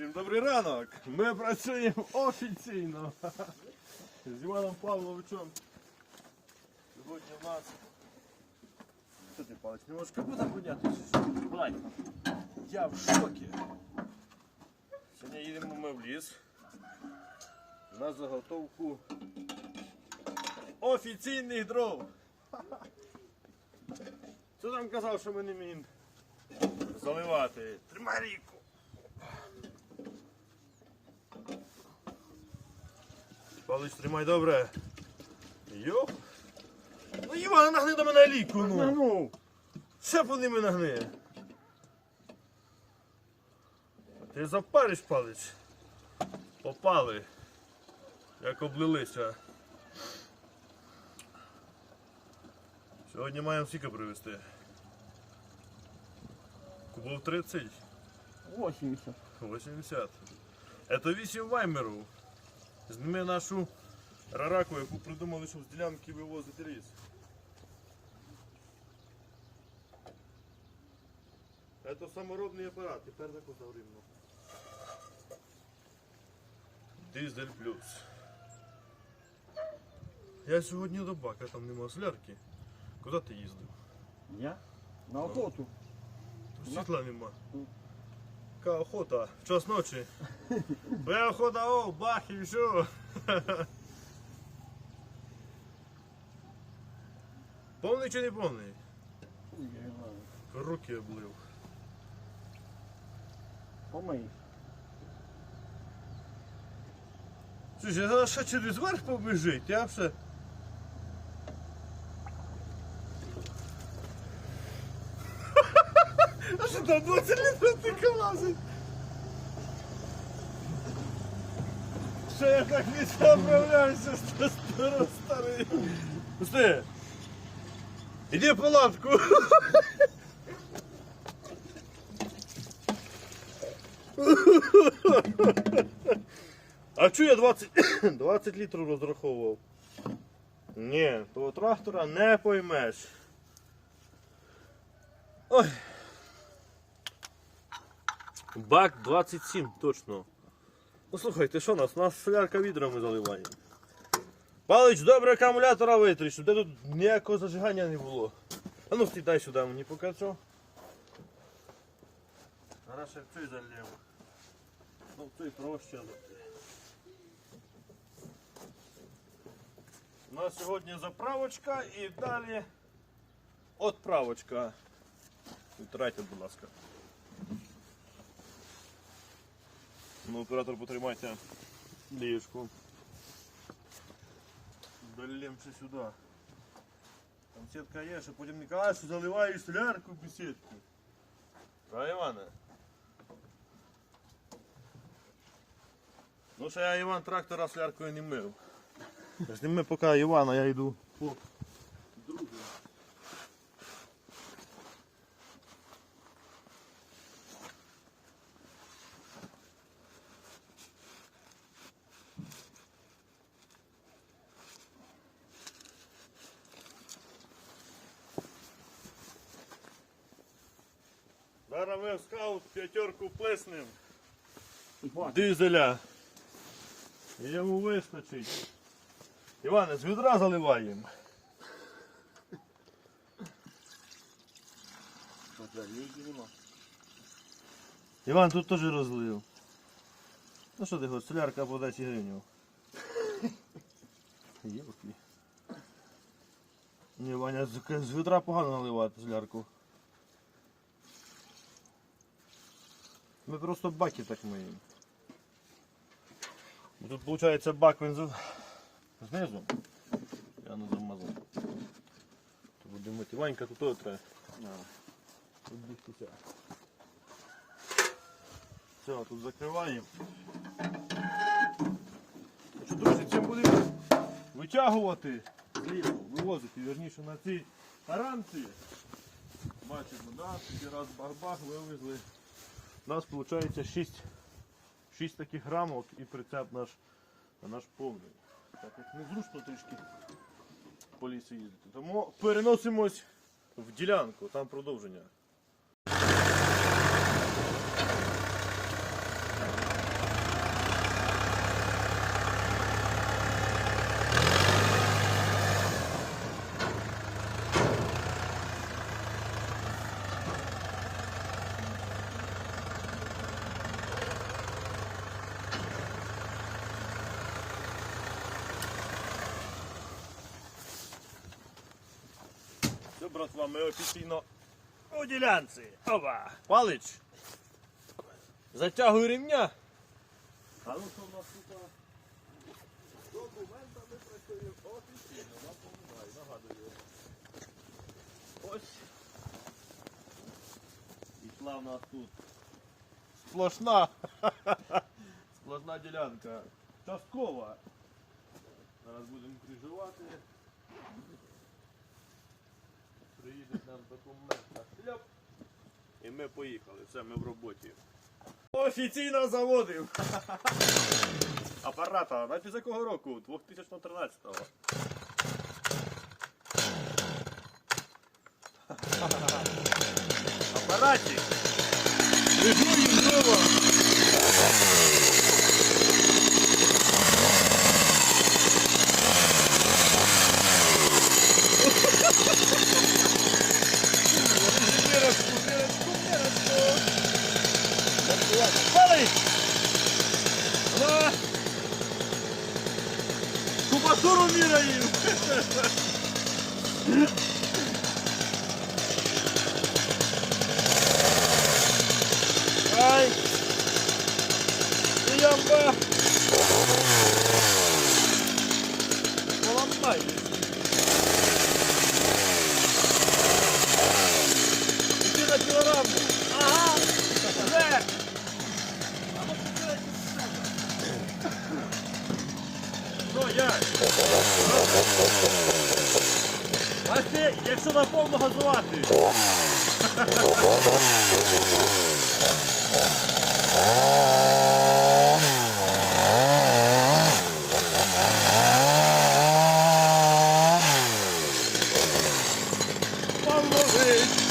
Всім добрий ранок! Ми працюємо офіційно з Іваном Павловичем. Сьогодні у нас. Що ти палець? Не можеш капута підняти? Я в шокі. Сьогодні їдемо ми в ліс на заготовку офіційних дров. Хто там казав, що ми не вміємо заливати? Тримай ріку. Палич, тримай добре. Йоп. Ну Івана нагни до мене ліку, ну. Ну, Ще по ними нагни. А Ти запариш палич. Попали. Як облилися. Сьогодні маємо скільки привезти. Кубов 30. 80. 80. Это 8 ваймерів. Зніми нашу рараку, яку придумали, щоб з ділянки вивозити ліс. Это саморобний апарат, тепер закусав рівно. Дизель плюс. Я сьогодні до бака, там нема солярки. Куди ти їздив? Я? На охоту. Тут світла нема. Яка охота? В час ночі. Бе охота, о, бах і все. Повний чи не повний? Руки облив. Помий. Слушай, я ще через верх побіжить, я все. А що там 20 літрів тільки влазить? Що я так не справляюся старо старий. Пусти! Іди палатку! А чого я 20, 20 літрів розраховував? Ні, того трактора не поймеш. Ой. Бак 27, точно. Ну слухайте, що у нас? У нас солярка відрами заливає. Палич, добре акумулятора витріш, щоб де тут ніякого зажигання не було. А ну стій, дай сюди мені покажу. Зараз я цей залив. Ну цей проще. У нас сьогодні заправочка і далі отправочка. Витирайте, будь ласка. Ну, оператор потримайте ліжку. Долем ще сюди. Там сітка є, що потім не що заливаєш солярку без сітки. А, Іване? Ну, що я Іван трактора соляркою не мив. Зніми поки Івана, я йду по другу. Зараз ми в скаут п'ятерку дизеля. І йому вистачить. Іване, з відра заливаємо. Іван тут теж розлив. Ну що ти хочеш, солярка по 10 гривень. Ні, Ваня, з, з відра погано наливати солярку. Ми просто баки так миємо. Бо Тут виходить бак він з- знизу. Я не замазав. То буде мити. Ванька тут теж треба. Все, тут закриваємо. Ну що, друзі, цим будемо витягувати зліво, вивозити, вірніше на ці таранці. Бачимо, да? Тоді раз бах-бах вивезли. У нас виходить 6, 6 таких рамок і прицеп наш, наш повний. Так як незручно трішки по лісі їздити. Тому переносимось в ділянку, там продовження. Братва, ми офіційно у ділянці. Опа! Палич! Затягуй ремня. А ну що в нас тут? а? Документами працює офіційно, напоминаю, нагадую. Ось. Ішла в нас тут. Сплошна. Сплошна ділянка. Часткова. Зараз будемо крижувати. Приїде нам документ на шльоп. І ми поїхали. Все, ми в роботі. Офіційно заводив. Апарата. Навіть з якого року? 2013-го. Апаратик. Регуємо знову. い。おらコパトロミ А ти, якщо на повну газувати. Павлович!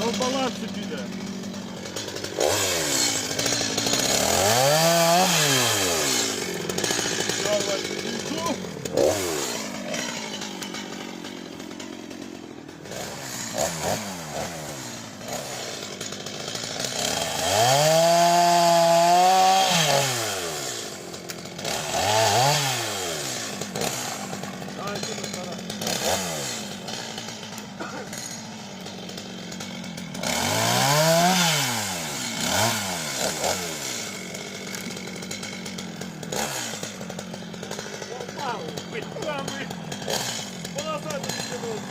Ну, в балансі піде. Давай, ну. Давай, сюди, сюди. Попав битками. Полосати тянуть.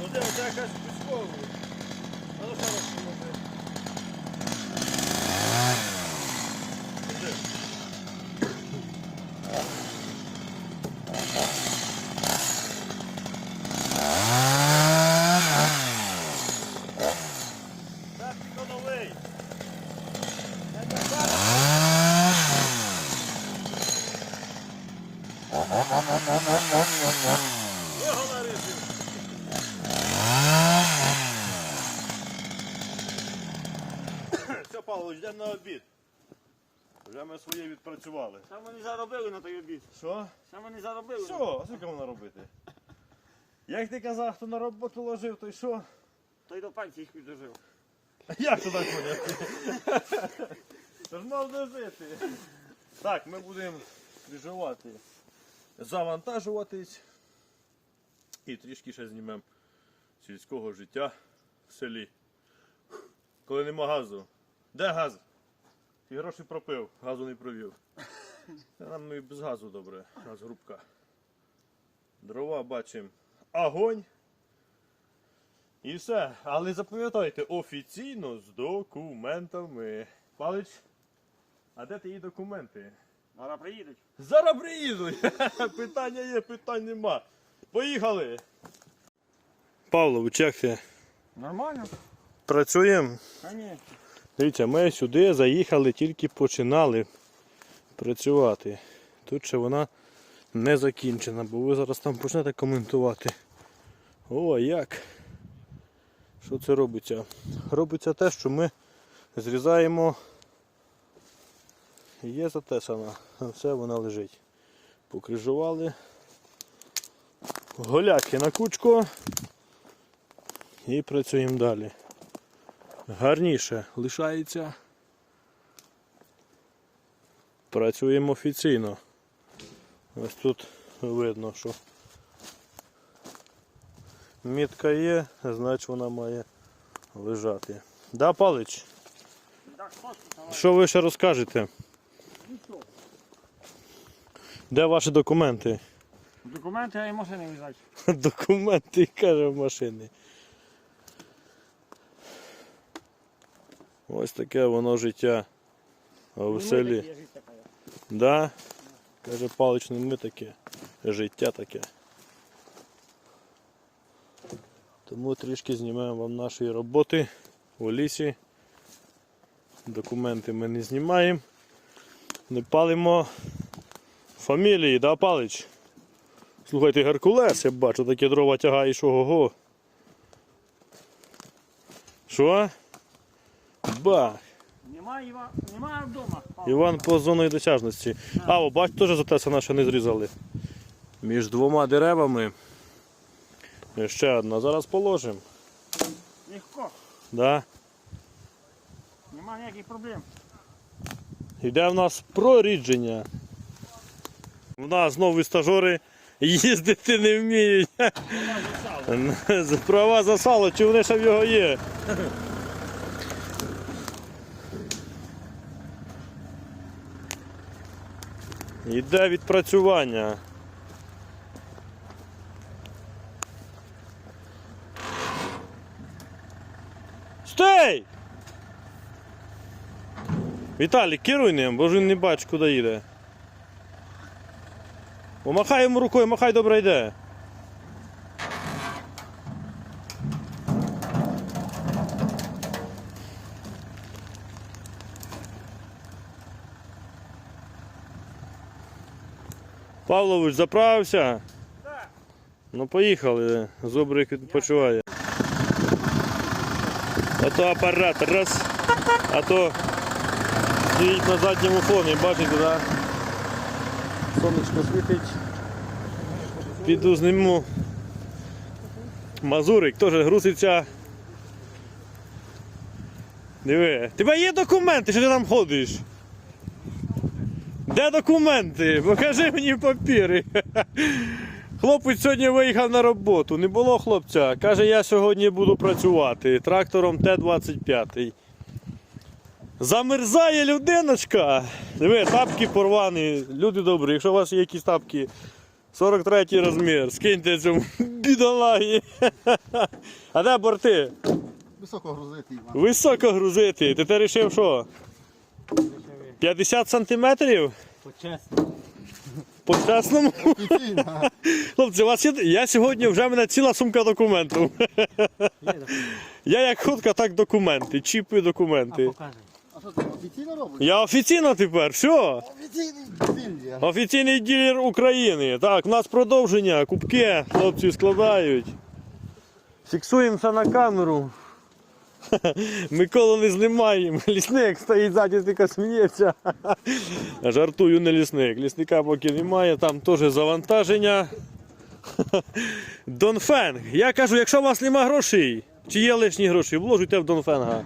Ну де, це якась піскова. А ну що робити? Так, тільки новий. Його нарізав. Все, Павло, йдемо на обід. Вже ми своє відпрацювали. Саме не заробили на той обід. Що? Саме не заробили. Що? А скільки можна робити? Як ти казав, хто на роботу ложив, то й що? Той до пенсії хоч дожив. Як так поняти? Тож мав дожити. Так, ми будемо крижувати, завантажуватись і трішки ще знімемо сільського життя в селі. Коли нема газу. Де газ? Ті гроші пропив, газу не провів. Нам і без газу добре, газ грубка. Дрова бачимо. Огонь. І все. Але запам'ятайте, офіційно з документами. Палич, а де твої документи? Зараз приїдуть. Зараз приїдуть. Питання є, питань нема. Поїхали. Павлович, як ти? Нормально? Працюємо. Конечно. Дивіться, ми сюди заїхали, тільки починали працювати. Тут ще вона не закінчена, бо ви зараз там почнете коментувати. О, як? Що це робиться? Робиться те, що ми зрізаємо. Є затесана, а все вона лежить. Покрижували. Голяки на кучку. І працюємо далі. Гарніше лишається. Працюємо офіційно. Ось тут видно, що мітка є, значить вона має лежати. Да, Палич? Що ви ще розкажете? Ну? Де ваші документи? Документи я і машини візьмати. Документи, каже, в машині. Ось таке воно життя в селі. Да? Каже Палич, не ми таке. Життя таке. Тому трішки знімаємо вам нашої роботи у лісі. Документи ми не знімаємо. Не палимо фамілії, да, Палич? Слухайте, Геркулес, я бачу, таке дрова тягаєш ого-го. Що? Бах! Немає Іва, немає вдома. Іван по зоною досяжності. А, о, бач, теж затесана ще не зрізали. Між двома деревами. І Ще одна. Зараз положимо. Легко. Да? Нема ніяких проблем. Йде в нас прорідження. У нас знову стажори їздити не вміють. Права за сало, чи вони ще в його є? Йде відпрацювання. Стей! Віталій, керуй ним, бо він не бачить, куди їде. Помахай йому рукою, махай добре йде. Павлович заправився? Так. Ну поїхали, зубрик відпочиває. Ото апарат раз, а то стоїть на задньому фоні, бачите, да? Сонечко світить. Піду зніму. Мазурик теж грузиться. Диви, тебе є документи, що ти там ходиш? Де документи? Покажи мені папіри. Хлопець сьогодні виїхав на роботу. Не було хлопця. Каже, я сьогодні буду працювати трактором Т-25. Замерзає людиночка. Диви, тапки порвані. Люди добрі, якщо у вас є якісь тапки 43 розмір, скиньте цьому бідолагі. А де борти? Високо грузити, Іван. Високо грузити. Ти те рішив що? 50 сантиметрів? Почесно. По чесному? Офіційно. Хлопці, у вас є. Я сьогодні вже в мене ціла сумка документів. Я як хутка, так документи, чіпи документи. Покажи. Що офіційно робиш? Я офіційно тепер, все. Офіційний дилер. Офіційний ділер України. Так, у нас продовження, кубки, хлопці складають. Фіксуємо все на камеру. Миколу не знімаємо. Лісник стоїть ззаді, тільки сміється. Жартую не лісник. Лісника поки немає, там теж завантаження. Донфенг. Я кажу, якщо у вас нема грошей, чи є лишні гроші, вложуйте в Донфенга.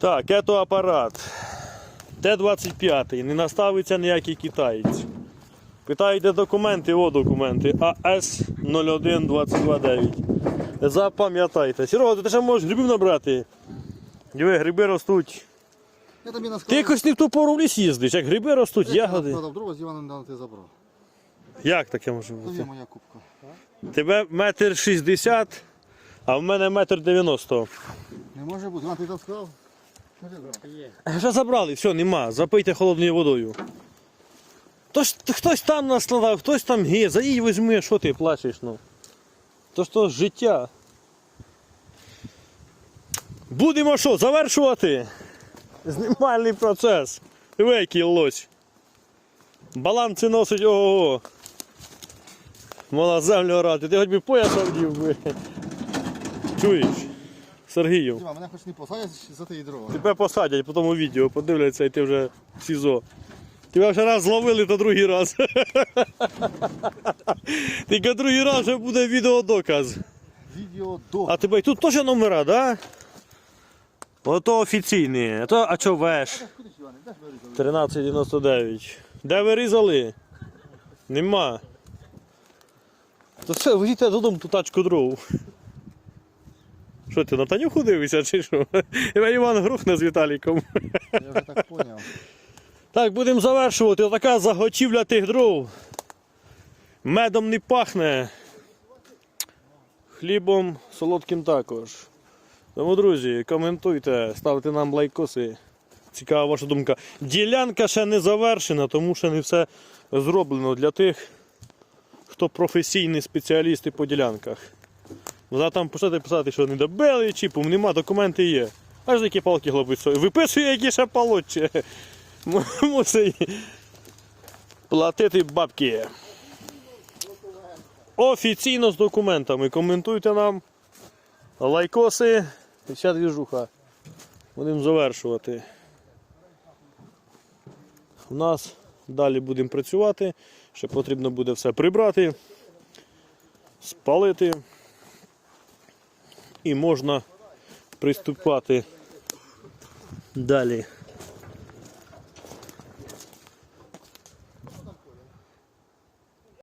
Так, ето апарат. Т-25, не наставиться ніякий китаєць. Питають, де документи, о документи. АС 01229. Запам'ятайте. Серега, ти ще можеш грибів набрати. Диви, гриби ростуть. Я тобі Ти якось не в ту пору в ліс їздиш, як гриби ростуть, ягоди. Друга з Іваном дав ти забрав. Як таке може бути? моя кубка. Тебе метр шістдесят, а в мене метр дев'яносто. Не може бути. Іван, ти так сказав? Що забрали, все, нема. Запийте холодною водою. То ж хтось там наскладав, хтось там є, заїдь візьми, що ти плачеш, ну. То ж то життя. Будемо що, завершувати? Знімальний процес. Диви, який лось. Баланси носить ого. Мала землю орати. Ти хоч би пояс одів би. Чуєш? Сергію. Діма, мене хоч не посадять за ті дрова. Тебе посадять, потім у відео подивляться і ти вже в СІЗО. Тебе вже раз зловили, то другий раз. Тільки другий раз вже буде відеодоказ. Відео до. А тебе і тут теж номера, да? Ото офіційні. А, то, а чо веш? Куди ж, Іване, де вирізали? 1399. Де ви різали? Нема. То все, везіть додому ту тачку дров. Що ти на Танюху дивишся чи що? Іван грухне з Віталіком. Я вже так поняв. Так, будемо завершувати. Отака заготівля тих дров. Медом не пахне. Хлібом солодким також. Тому, друзі, коментуйте, ставте нам лайкоси. Цікава ваша думка. Ділянка ще не завершена, тому що не все зроблено для тих, хто професійні спеціалісти по ділянках. Вона там почати писати, що не добили чіпом, нема, документи є. Аж які палки хлопець. Виписує, які ще полотче. Мусить платити бабки. Офіційно з документами. Коментуйте нам. Лайкоси. І вся двіжуха. Будемо завершувати. У нас далі будемо працювати. Ще потрібно буде все прибрати, спалити. І можна приступати далі